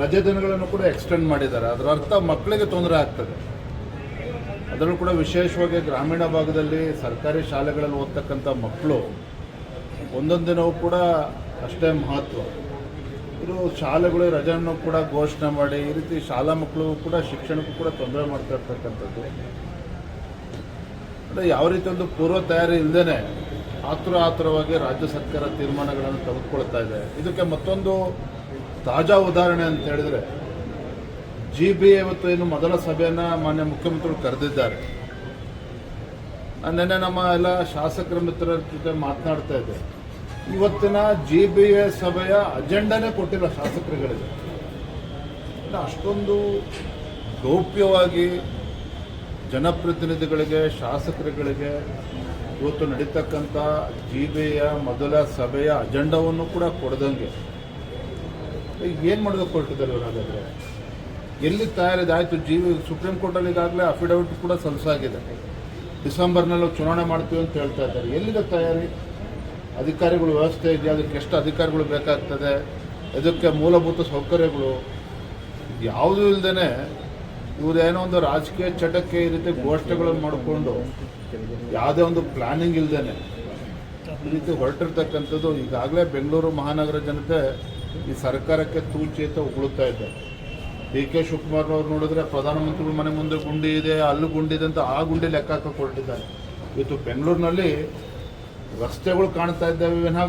ರಜೆ ದಿನಗಳನ್ನು ಕೂಡ ಎಕ್ಸ್ಟೆಂಡ್ ಮಾಡಿದ್ದಾರೆ. ಅದರ ಅರ್ಥ ಮಕ್ಕಳಿಗೆ ತೊಂದರೆ ಆಗ್ತದೆ. ಅದರಲ್ಲೂ ಕೂಡ ವಿಶೇಷವಾಗಿ ಗ್ರಾಮೀಣ ಭಾಗದಲ್ಲಿ ಸರ್ಕಾರಿ ಶಾಲೆಗಳಲ್ಲಿ ಓದ್ತಕ್ಕಂಥ ಮಕ್ಕಳು ಒಂದೊಂದು ದಿನವೂ ಕೂಡ ಅಷ್ಟೇ ಮಹತ್ವ. ಇದು ಶಾಲೆಗಳು ರಜೆಯನ್ನು ಕೂಡ ಘೋಷಣೆ ಮಾಡಿ, ಈ ರೀತಿ ಶಾಲಾ ಮಕ್ಕಳು ಕೂಡ ಶಿಕ್ಷಣಕ್ಕೂ ಕೂಡ ತೊಂದರೆ ಮಾಡ್ತಾ ಇರ್ತಕ್ಕಂಥದ್ದು. ಅಂದರೆ ಯಾವ ರೀತಿ ಒಂದು ಪೂರ್ವ ತಯಾರಿ ಇಲ್ಲದೇ ಆತುರ ಆತುರವಾಗಿ ರಾಜ್ಯ ಸರ್ಕಾರ ತೀರ್ಮಾನಗಳನ್ನು ತೆಗೆದುಕೊಳ್ತಾ ಇದೆ. ಇದಕ್ಕೆ ಮತ್ತೊಂದು ತಾಜಾ ಉದಾಹರಣೆ ಅಂತ ಹೇಳಿದ್ರೆ ಜಿ ಬಿ ಇವತ್ತು ಏನು ಮೊದಲ ಸಭೆಯನ್ನು ಮಾನ್ಯ ಮುಖ್ಯಮಂತ್ರಿಗಳು ಕರೆದಿದ್ದಾರೆ. ನಾನು ನಿನ್ನೆ ನಮ್ಮ ಎಲ್ಲ ಶಾಸಕರ ಮಿತ್ರರ ಜೊತೆ ಮಾತನಾಡ್ತಾ ಇದ್ದೆ. ಇವತ್ತಿನ ಜಿ ಬಿ ಎ ಸಭೆಯ ಅಜೆಂಡಾನೇ ಕೊಟ್ಟಿಲ್ಲ ಶಾಸಕರುಗಳಿಗೆ. ಅಷ್ಟೊಂದು ಗೌಪ್ಯವಾಗಿ ಜನಪ್ರತಿನಿಧಿಗಳಿಗೆ, ಶಾಸಕರುಗಳಿಗೆ ಇವತ್ತು ನಡೀತಕ್ಕಂಥ ಜಿ ಬಿಯ ಮೊದಲ ಸಭೆಯ ಅಜೆಂಡಾವನ್ನು ಕೂಡ ಕೊಡದಂಗೆ ಏನು ಮಾಡೋದು ಹೊರಟಿದ್ದಾರೆ ಇವ್ರು ಹಾಗಾದ್ರೆ? ಎಲ್ಲಿ ತಯಾರಿದಾಯಿತು? ಜೀವ ಸುಪ್ರೀಂ ಕೋರ್ಟಲ್ಲಿ ಈಗಾಗಲೇ ಅಫಿಡವಿಟ್ ಕೂಡ ಸಲ್ಲಿಸಾಗಿದೆ. ಡಿಸೆಂಬರ್ನಲ್ಲಿ ಚುನಾವಣೆ ಮಾಡ್ತೀವಿ ಅಂತ ಹೇಳ್ತಾ ಇದ್ದಾರೆ. ಎಲ್ಲಿದೆ ತಯಾರಿ? ಅಧಿಕಾರಿಗಳು ವ್ಯವಸ್ಥೆ ಇದೆಯಾ? ಅದಕ್ಕೆ ಎಷ್ಟು ಅಧಿಕಾರಿಗಳು ಬೇಕಾಗ್ತದೆ? ಅದಕ್ಕೆ ಮೂಲಭೂತ ಸೌಕರ್ಯಗಳು? ಯಾವುದೂ ಇಲ್ಲದೇ ಇವ್ರೇನೋ ಒಂದು ರಾಜಕೀಯ ಚಟಕ್ಕೆ ಈ ರೀತಿ ಘೋಷಣೆಗಳನ್ನು ಮಾಡಿಕೊಂಡು ಯಾವುದೇ ಒಂದು ಪ್ಲಾನಿಂಗ್ ಇಲ್ಲದೇ ಈ ರೀತಿ ಹೊರಟಿರ್ತಕ್ಕಂಥದ್ದು ಈಗಾಗಲೇ ಬೆಂಗಳೂರು ಮಹಾನಗರ ಜನತೆ ಈ ಸರ್ಕಾರಕ್ಕೆ ತೂಚೇತ ಉಗುಳುತ್ತಾ ಇದ್ದಾರೆ. ಡಿ ಕೆ ಶಿವಕುಮಾರ್ನವ್ರು ನೋಡಿದ್ರೆ ಪ್ರಧಾನಮಂತ್ರಿಗಳ ಮನೆ ಮುಂದೆ ಗುಂಡಿ ಇದೆ, ಅಲ್ಲಿ ಗುಂಡಿ ಇದೆ ಅಂತ ಆ ಗುಂಡಿ ಲೆಕ್ಕ ಹಾಕಕ್ಕೆ ಹೊರಟಿದ್ದಾರೆ ಇವತ್ತು ಬೆಂಗಳೂರಿನಲ್ಲಿ ರಸ್ತೆಗಳು ಕಾಣ್ತಾ ಇದ್ದಾವೆ ವಿನಃ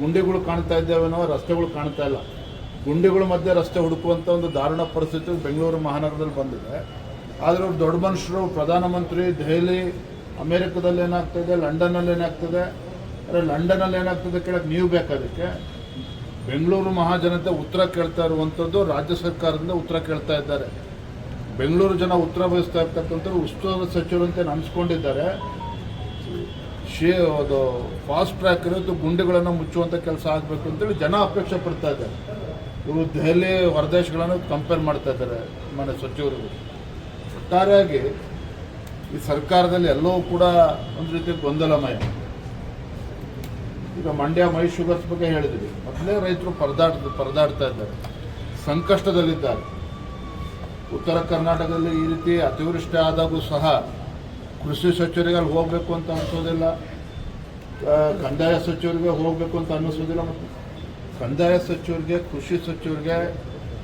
ಗುಂಡಿಗಳು ಕಾಣ್ತಾ ಇದ್ದಾವೆನೋ ರಸ್ತೆಗಳು ಕಾಣ್ತಾ ಇಲ್ಲ. ಗುಂಡಿಗಳ ಮಧ್ಯೆ ರಸ್ತೆ ಹುಡುಕುವಂಥ ಒಂದು ದಾರುಣ ಪರಿಸ್ಥಿತಿ ಬೆಂಗಳೂರು ಮಹಾನಗರದಲ್ಲಿ ಬಂದಿದೆ. ಆದರೆ ಅವ್ರು ದೊಡ್ಡ ಮನುಷ್ಯರು, ಪ್ರಧಾನಮಂತ್ರಿ ದೆಹಲಿ, ಅಮೇರಿಕದಲ್ಲಿ ಏನಾಗ್ತದೆ, ಲಂಡನ್ನಲ್ಲಿ ಏನಾಗ್ತದೆ? ಅಂದರೆ ಲಂಡನಲ್ಲಿ ಏನಾಗ್ತದೆ ಕೇಳಕ್ಕೆ ನೀವು ಬೇಕಾದಕ್ಕೆ ಬೆಂಗಳೂರು ಮಹಾಜನತೆ ಉತ್ತರ ಕೇಳ್ತಾ ಇರುವಂಥದ್ದು ರಾಜ್ಯ ಸರ್ಕಾರದಿಂದ ಉತ್ತರ ಕೇಳ್ತಾ ಇದ್ದಾರೆ. ಬೆಂಗಳೂರು ಜನ ಉತ್ತರ ಬಯಸ್ತಾ ಇರ್ತಕ್ಕಂಥವ್ರು ಉಸ್ತುವಾರಿ ಸಚಿವರು ಅಂತ ಅನ್ಸ್ಕೊಂಡಿದ್ದಾರೆ. ಶೇ, ಅದು ಫಾಸ್ಟ್ ಟ್ರ್ಯಾಕ್ ಇರೋದು ಗುಂಡಿಗಳನ್ನು ಮುಚ್ಚುವಂಥ ಕೆಲಸ ಆಗಬೇಕು ಅಂತೇಳಿ ಜನ ಅಪೇಕ್ಷೆ ಪಡ್ತಾ ಇದ್ದಾರೆ. ಇವರು ದೆಹಲಿ ಹೊರದೇಶಗಳನ್ನು ಕಂಪೇರ್ ಮಾಡ್ತಾ ಇದ್ದಾರೆ ಮನೆ ಸಚಿವರು. ಒಟ್ಟಾರೆಯಾಗಿ ಈ ಸರ್ಕಾರದಲ್ಲಿ ಎಲ್ಲವೂ ಕೂಡ ಒಂದು ರೀತಿ ಗೊಂದಲಮಯ. ಈಗ ಮಂಡ್ಯ ಮೈ ಶುಗರ್ಸ್ ಬಗ್ಗೆ ಹೇಳಿದ್ವಿ. ಮೊದಲೇ ರೈತರು ಪರದಾಡ್, ಪರದಾಡ್ತಾ ಇದ್ದಾರೆ. ಸಂಕಷ್ಟದಲ್ಲಿದ್ದಾರೆ. ಉತ್ತರ ಕರ್ನಾಟಕದಲ್ಲಿ ಈ ರೀತಿ ಅತಿವೃಷ್ಟಿ ಆದಾಗೂ ಸಹ ಕೃಷಿ ಸಚಿವರಿಗೆ ಹೋಗಬೇಕು ಅಂತ ಅನಿಸೋದಿಲ್ಲ. ಕಂದಾಯ ಸಚಿವರಿಗೆ ಹೋಗಬೇಕು ಅಂತ ಅನ್ನಿಸೋದಿಲ್ಲ ಮತ್ತು. ಕಂದಾಯ ಸಚಿವರಿಗೆ, ಕೃಷಿ ಸಚಿವರಿಗೆ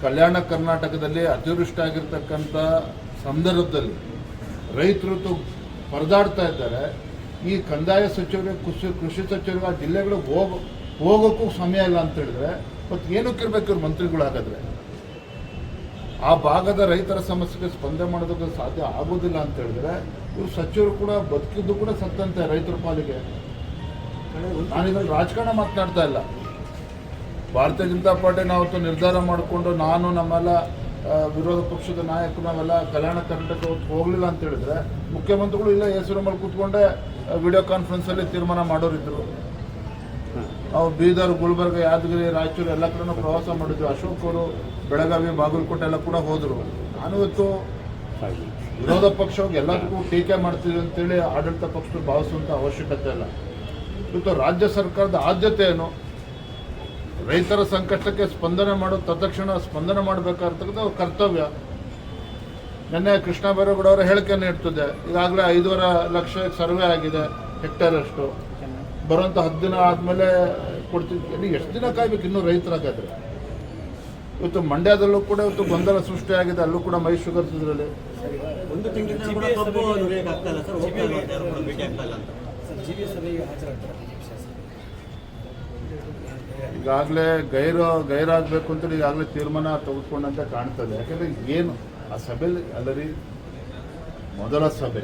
ಕಲ್ಯಾಣ ಕರ್ನಾಟಕದಲ್ಲಿ ಅತಿವೃಷ್ಟಿ ಆಗಿರ್ತಕ್ಕಂಥ ಸಂದರ್ಭದಲ್ಲಿ ರೈತರು ಪರದಾಡ್ತಾ ಇದ್ದಾರೆ. ಈ ಕಂದಾಯ ಸಚಿವರು, ಕೃಷಿ ಕೃಷಿ ಸಚಿವರು ಆ ಜಿಲ್ಲೆಗಳಿಗೆ ಹೋಗೋ, ಹೋಗೋಕ್ಕೂ ಸಮಯ ಇಲ್ಲ ಅಂತ ಹೇಳಿದ್ರೆ ಮತ್ತೆ ಏನಕ್ಕೆ ಇರ್ಬೇಕು ಇವ್ರು ಮಂತ್ರಿಗಳು ಹಾಗಾದ್ರೆ? ಆ ಭಾಗದ ರೈತರ ಸಮಸ್ಯೆಗೆ ಸ್ಪಂದನೆ ಮಾಡೋದಕ್ಕೆ ಸಾಧ್ಯ ಆಗೋದಿಲ್ಲ ಅಂತ ಹೇಳಿದ್ರೆ, ಇವ್ರು ಸಚಿವರು ಕೂಡ ಬದುಕಿದ್ದು ಕೂಡ ಸತ್ತಂತೆ ರೈತರ ಪಾಲಿಗೆ. ನಾನು ಇದ್ರಲ್ಲಿ ರಾಜಕಾರಣ ಮಾತನಾಡ್ತಾ ಇಲ್ಲ. ಭಾರತೀಯ ಜನತಾ ಪಾರ್ಟಿ ನಾವತ್ತು ನಿರ್ಧಾರ ಮಾಡಿಕೊಂಡು ನಾನು ನಮ್ಮೆಲ್ಲ ವಿರೋಧ ಪಕ್ಷದ ನಾಯಕರು ನಾವೆಲ್ಲ ಕಲ್ಯಾಣ ಕರ್ನಾಟಕ ಹೋಗಲಿಲ್ಲ ಅಂತ ಹೇಳಿದ್ರೆ ಮುಖ್ಯಮಂತ್ರಿಗಳು ಇಲ್ಲ ಹೆಸರು ಮೇಲೆ ಕೂತ್ಕೊಂಡೆ ವಿಡಿಯೋ ಕಾನ್ಫರೆನ್ಸಲ್ಲಿ ತೀರ್ಮಾನ ಮಾಡೋರಿದ್ರು ನಾವು ಬೀದರ್, ಗುಲ್ಬರ್ಗ, ಯಾದಗಿರಿ, ರಾಯಚೂರು ಎಲ್ಲ ಕಡೆನೂ ಪ್ರವಾಸ ಮಾಡಿದ್ವಿ. ಅಶೋಕ್ ಅವರು, ಬೆಳಗಾವಿ, ಬಾಗಲಕೋಟೆ ಎಲ್ಲ ಕೂಡ ಹೋದರು. ನಾನು ಇವತ್ತು ವಿರೋಧ ಪಕ್ಷವಾಗಿ ಎಲ್ಲದಕ್ಕೂ ಟೀಕೆ ಮಾಡ್ತೀವಿ ಅಂತೇಳಿ ಆಡಳಿತ ಪಕ್ಷಗಳು ಭಾವಿಸುವಂಥ ಅವಶ್ಯಕತೆ ಇಲ್ಲ. ಇವತ್ತು ರಾಜ್ಯ ಸರ್ಕಾರದ ಆದ್ಯತೆ ಏನು? ರೈತರ ಸಂಕಷ್ಟಕ್ಕೆ ಸ್ಪಂದನೆ ಮಾಡೋ ತತ್ಕ್ಷಣ ಸ್ಪಂದನೆ ಮಾಡಬೇಕಾಗಿರ್ತಕ್ಕಂಥ ಅವ್ರ ಕರ್ತವ್ಯ. ನಿನ್ನೆ ಕೃಷ್ಣ ಬೈರೇಗೌಡ ಅವರ ಹೇಳಿಕೆ ಇಡ್ತಿದ್ದೆ. ಈಗಾಗಲೇ ಐದೂವರೆ ಲಕ್ಷ ಸರ್ವೆ ಆಗಿದೆ ಹೆಕ್ಟೇರ್ ಅಷ್ಟು ಬರುವಂಥ ಹತ್ತು ದಿನ ಆದಮೇಲೆ ಕೊಡ್ತಿದ್ವಿ. ಎಷ್ಟು ದಿನ ಕಾಯ್ಬೇಕು ಇನ್ನೂ ರೈತರಾಗಾದ್ರೆ ಇವತ್ತು ಮಂಡ್ಯದಲ್ಲೂ ಕೂಡ ಇವತ್ತು ಗೊಂದಲ ಸೃಷ್ಟಿಯಾಗಿದೆ ಅಲ್ಲೂ ಕೂಡ ಮೈ ಶುಗರ್ಸ್ ಇದರಲ್ಲಿ. ಒಂದು ತಿಂಗಳಿಂದ ಈಗಾಗಲೇ ಗೈರು, ಗೈರಾಗಬೇಕು ಅಂತ ಈಗಾಗಲೇ ತೀರ್ಮಾನ ತೆಗೆದುಕೊಂಡಂತೆ ಕಾಣ್ತದೆ. ಯಾಕಂದರೆ ಏನು, ಆ ಸಭೆಯಲ್ಲಿ ಅಲ್ಲರಿ, ಮೊದಲ ಸಭೆ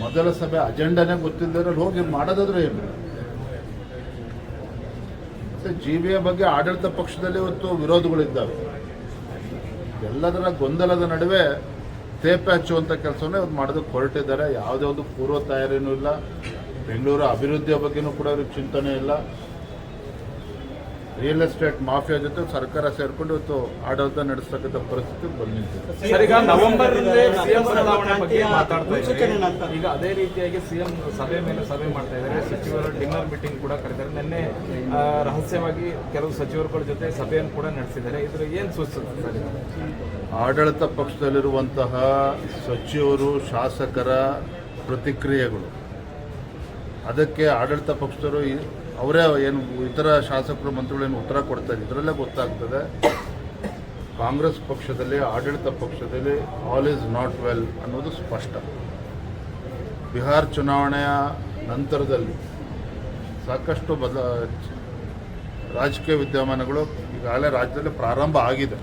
ಮೊದಲ ಸಭೆ ಅಜೆಂಡಾನೇ ಗೊತ್ತಿಲ್ಲದೆ ಹೋಗಿ ಮಾಡೋದಾದ್ರೆ ಏನು? ಮತ್ತು ಜಿ ಬಗ್ಗೆ ಆಡಳಿತ ಪಕ್ಷದಲ್ಲಿ ಇವತ್ತು ವಿರೋಧಗಳಿದ್ದಾವೆ. ಎಲ್ಲದರ ಗೊಂದಲದ ನಡುವೆ ತೇಪೆ ಹಚ್ಚುವಂಥ ಕೆಲಸವನ್ನೇ ಇವತ್ತು ಮಾಡೋದಕ್ಕೆ ಹೊರಟಿದ್ದಾರೆ. ಯಾವುದೇ ಒಂದು ಪೂರ್ವ ತಯಾರಿನೂ ಇಲ್ಲ. ಬೆಂಗಳೂರು ಅಭಿವೃದ್ಧಿಯ ಬಗ್ಗೆನೂ ಕೂಡ ಅವ್ರಿಗೆ ಚಿಂತನೆ ಇಲ್ಲ. ರಿಯಲ್ ಎಸ್ಟೇಟ್ ಮಾಫಿಯಾ ಜೊತೆ ಸರ್ಕಾರ ಸೇರ್ಕೊಂಡು ಇವತ್ತು ಆಡಳಿತ ನಡೆಸ್ತಕ್ಕಂಥ ಪರಿಸ್ಥಿತಿ ಬಂದಿತ್ತು ಈಗ ನವೆಂಬರ್ ಸಿಎಂ ಬದಲಾವಣೆ ಬಗ್ಗೆ ಮಾತಾಡ್ತಾ ಮುನ್ಸೂಚನೆ ಇದ್ದಾರೆ ಈಗ ಅದೇ ರೀತಿಯಾಗಿ ಸಿಎಂ ಸಭೆ ಮೇಲೆ ಸಭೆ ಮಾಡ್ತಾ ಇದ್ದಾರೆ. ಸಚಿವರು ಡಿನ್ನರ್ ಮೀಟಿಂಗ್ ಕೂಡ ಕರೆದಿದ್ದಾರೆ. ನಿನ್ನೆ ರಹಸ್ಯವಾಗಿ ಕೆಲವು ಸಚಿವರುಗಳ ಜೊತೆ ಸಭೆಯನ್ನು ಕೂಡ ನಡೆಸಿದ್ದಾರೆ. ಇದ್ರ ಏನು ಸೂಚಿಸುತ್ತೆ ಆಡಳಿತ ಪಕ್ಷದಲ್ಲಿರುವಂತಹ ಸಚಿವರು ಶಾಸಕರ ಪ್ರತಿಕ್ರಿಯೆಗಳು. ಅದಕ್ಕೆ ಆಡಳಿತ ಪಕ್ಷದವರು ಈ- ಅವರೇ ಏನು ಇತರ ಶಾಸಕರು ಮಂತ್ರಿಗಳೇನು ಉತ್ತರ ಕೊಡ್ತಾ ಇದ್ದಾರೆ ಇದರಲ್ಲೇ ಗೊತ್ತಾಗ್ತದೆ, ಕಾಂಗ್ರೆಸ್ ಪಕ್ಷದಲ್ಲಿ, ಆಡಳಿತ ಪಕ್ಷದಲ್ಲಿ ಆಲ್ ಈಸ್ ನಾಟ್ ವೆಲ್ ಅನ್ನೋದು ಸ್ಪಷ್ಟ. ಬಿಹಾರ್ ಚುನಾವಣೆಯ ನಂತರದಲ್ಲಿ ಸಾಕಷ್ಟು ಬದಲ ರಾಜಕೀಯ ವಿದ್ಯಮಾನಗಳು ಈಗಾಗಲೇ ರಾಜ್ಯದಲ್ಲಿ ಪ್ರಾರಂಭ ಆಗಿದೆ.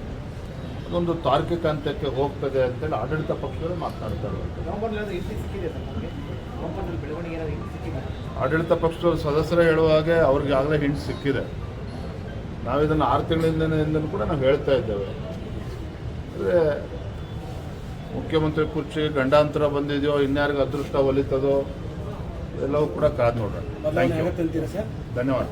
ಅದೊಂದು ತಾರ್ಕಿಕ ಹಂತಕ್ಕೆ ಹೋಗ್ತದೆ ಅಂತೇಳಿ ಆಡಳಿತ ಪಕ್ಷಗಳು ಮಾತನಾಡ್ತಾ ಇದ್ದಾರೆ. ನವೆಂಬರ್ನಲ್ಲಿ ಏನಾದ್ರು ಸಿಕ್ಕಿದೆ ಸರ್ ನಮಗೆ? ನವೆಂಬರ್ನಲ್ಲಿ ಬೆಳವಣಿಗೆ ಏನಾದ್ರು ಆಡಳಿತ ಪಕ್ಷದ ಸದಸ್ಯರು ಹೇಳುವ ಹಾಗೆ ಅವ್ರಿಗೆ ಆಗಲೇ ಹಿಂಟ್ ಸಿಕ್ಕಿದೆ. ನಾವು ಇದನ್ನು ಆರು ತಿಂಗಳಿಂದ ಕೂಡ ನಾವು ಹೇಳ್ತಾ ಇದ್ದೇವೆ. ಅಂದರೆ ಮುಖ್ಯಮಂತ್ರಿ ಕುರ್ಚಿ ಗಂಡಾಂತರ ಬಂದಿದೆಯೋ ಇನ್ಯಾರಿಗೆ ಅದೃಷ್ಟ ಒಲಿತದೋ ಎಲ್ಲವೂ ಕೂಡ ಕಾದು ನೋಡೋಣ. ಧನ್ಯವಾದ.